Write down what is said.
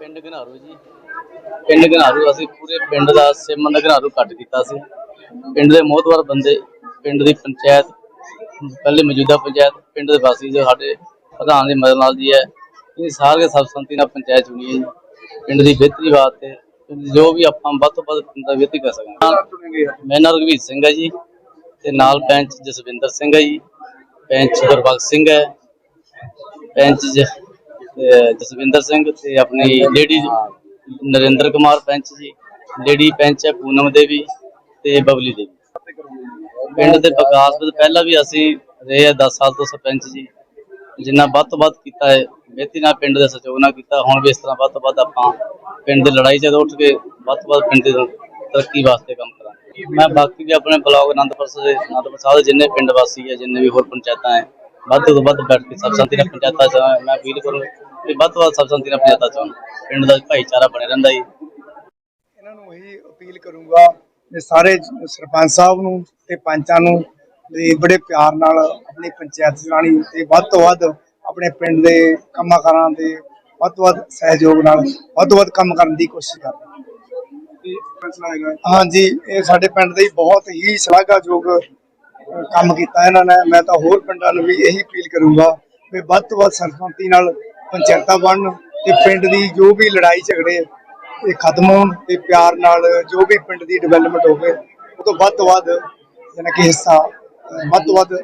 ਪਿੰਡ ਘਨਾਰੂ ਜੀ। ਪਿੰਡ ਘਨਾਰੂ ਅਸੀਂ ਪੂਰੇ ਪਿੰਡ ਦਾ ਸਿਮਨ ਦਾ ਘਨਾਰੂ ਕੱਟ ਕੀਤਾ ਸੀ। ਪਿੰਡ ਦੇ ਮੋਹਤਵਰ ਬੰਦੇ ਪਿੰਡ ਦੀ ਪੰਚਾਇਤ ਪਹਿਲੇ ਮੌਜੂਦਾ ਪੰਚਾਇਤ ਪਿੰਡ ਦੇ ਵਾਸੀ ਜੋ ਸਾਡੇ ਪ੍ਰਧਾਨ ਦੀ ਮਦਦ ਨਾਲ ਜੀ ਹੈ ਇਹ ਸਾਰੇ ਸਰਬਸੰਮਤੀ ਨਾਲ ਪੰਚਾਇਤ ਚੁਣੀ ਹੈ ਜੀ। ਪਿੰਡ ਦੀ ਬਿਹਤਰੀ ਵਾਸਤੇ ਜੋ ਵੀ ਆਪਾਂ ਵੱਧ ਤੋਂ ਵੱਧ ਪਿੰਡ ਦਾ ਬਿਹਤਰੀ ਕਰ ਸਕਾਂਗੇ। ਮੈਂ ਨਾਲ ਰਘਵੀਰ ਸਿੰਘ ਹੈ ਜੀ ਤੇ ਨਾਲ ਪੈਂਚ ਜਸਵਿੰਦਰ ਸਿੰਘ ਹੈ ਜੀ। ਪੈਂਚ ਗੁਰਬਖਸ਼ ਸਿੰਘ ਹੈ। ਪੈਂਚ ਜਸਵਿੰਦਰ ਸਿੰਘ ਤੇ ਆਪਣੀ ਲੇਡੀ ਨਰਿੰਦਰ ਕੁਮਾਰ ਪੈਂਚ ਜੀ। ਲੇਡੀ ਪੈਂਚ ਹੈ ਪੂਨਮ ਦੇਵੀ ਤੇ ਬਬਲੀ ਦੇਵੀ। ਪਿੰਡ ਦੇ ਵਿਕਾਸ ਵਿੱਚ ਪਹਿਲਾਂ ਵੀ ਅਸੀਂ ਰਹੇ ਆ 10 ਸਾਲ ਤੋਂ ਸਰਪੰਚ ਜੀ। ਜਿੰਨਾ ਵੱਧ ਤੋਂ ਵੱਧ ਕੀਤਾ ਹੈ ਬਿਹਤਰੀ ਨਾਲ ਪਿੰਡ ਦੇ ਸਹਿਯੋਗ ਨਾਲ ਕੀਤਾ। ਹੁਣ ਵੀ ਇਸ ਤਰ੍ਹਾਂ ਵੱਧ ਤੋਂ ਵੱਧ ਆਪਾਂ ਪਿੰਡ ਦੀ ਲੜਾਈ 'ਚ ਉੱਠ ਕੇ ਵੱਧ ਤੋਂ ਵੱਧ ਪਿੰਡ ਦੀ ਤਰੱਕੀ ਵਾਸਤੇ ਕੰਮ ਕਰਾਂਗੇ। ਮੈਂ ਬਾਕੀ ਵੀ ਆਪਣੇ ਬਲਾਕ ਅਨੰਦਪੁਰ ਸਾਹਿਬ ਅਨੰਦਪੁਰ ਸਾਹਿਬ ਦੇ ਜਿੰਨੇ ਪਿੰਡ ਵਾਸੀ ਹੈ, ਜਿੰਨੇ ਵੀ ਹੋਰ ਪੰਚਾਇਤਾਂ ਹੈ ਵੱਧ ਤੋਂ ਵੱਧ ਬੈਠ ਕੇ ਸਭ ਸੰਤੀ ਨਾਲ ਪੰਚਾਇਤਾਂ 'ਚ ਮੈਂ ਅਪੀਲ ਕਰੂੰ ਕਿ ਵੱਧ ਤੋਂ ਵੱਧ ਸਭ ਸੰਤੀ ਨਾਲ ਪੰਚਾਇਤਾਂ 'ਚ ਆਉਣ। ਪਿੰਡ ਦਾ ਭਾਈਚਾਰਾ ਬਣਿਆ ਰਹਿੰਦਾ ਜੀ। ਇਹਨਾਂ ਨੂੰ ਇਹੀ ਅਪੀਲ ਕਰੂੰਗਾ ਵੀ ਸਾਰੇ ਸਰਪੰਚ ਸਾਹਿਬ ਨੂੰ ਤੇ ਪੰਚਾਂ ਨੂੰ ਵੀ ਬੜੇ ਪਿਆਰ ਨਾਲ ਆਪਣੀ ਪੰਚਾਇਤ ਚਲਾਣੀ ਤੇ ਵੱਧ ਤੋਂ ਵੱਧ ਆਪਣੇ ਪਿੰਡ ਦੇ ਕੰਮਾਂ ਕਾਰਾਂ ਦੇ ਵੱਧ ਤੋਂ ਵੱਧ ਸਹਿਯੋਗ ਨਾਲ ਵੱਧ ਤੋਂ ਵੱਧ ਕੰਮ ਕਰਨ ਦੀ ਕੋਸ਼ਿਸ਼ ਕਰਨੀ ਹਾਂਜੀ ਇਹ ਸਾਡੇ ਪਿੰਡ ਦੇ ਬਹੁਤ ਹੀ ਸ਼ਲਾਘਾਯੋਗ ਕੰਮ ਕੀਤਾ ਇਹਨਾਂ ਨੇ, ਮੈਂ ਤਾਂ ਹੋਰ ਪਿੰਡਾਂ ਨੂੰ ਵੀ ਇਹੀ ਅਪੀਲ ਕਰੂੰਗਾ ਵੀ ਵੱਧ ਤੋਂ ਵੱਧ ਸਰਪੰਚੀ ਨਾਲ ਪੰਚਾਇਤਾਂ ਬਣਨ ਤੇ ਪਿੰਡ ਦੀ ਜੋ ਵੀ ਲੜਾਈ ਝਗੜੇ ਇਹ ਖਤਮ ਹੋਣ ਤੇ ਪਿਆਰ ਨਾਲ ਜੋ ਵੀ ਪਿੰਡ ਦੀ ਡਿਵੈਲਪਮੈਂਟ ਹੋਵੇ, ਉਹ ਤੋਂ ਵੱਧ ਤੋਂ ਵੱਧ ਜਿਹਨਾਂ ਕਿ ਹਿੱਸਾ ਵੱਧ ਤੋਂ ਵੱਧ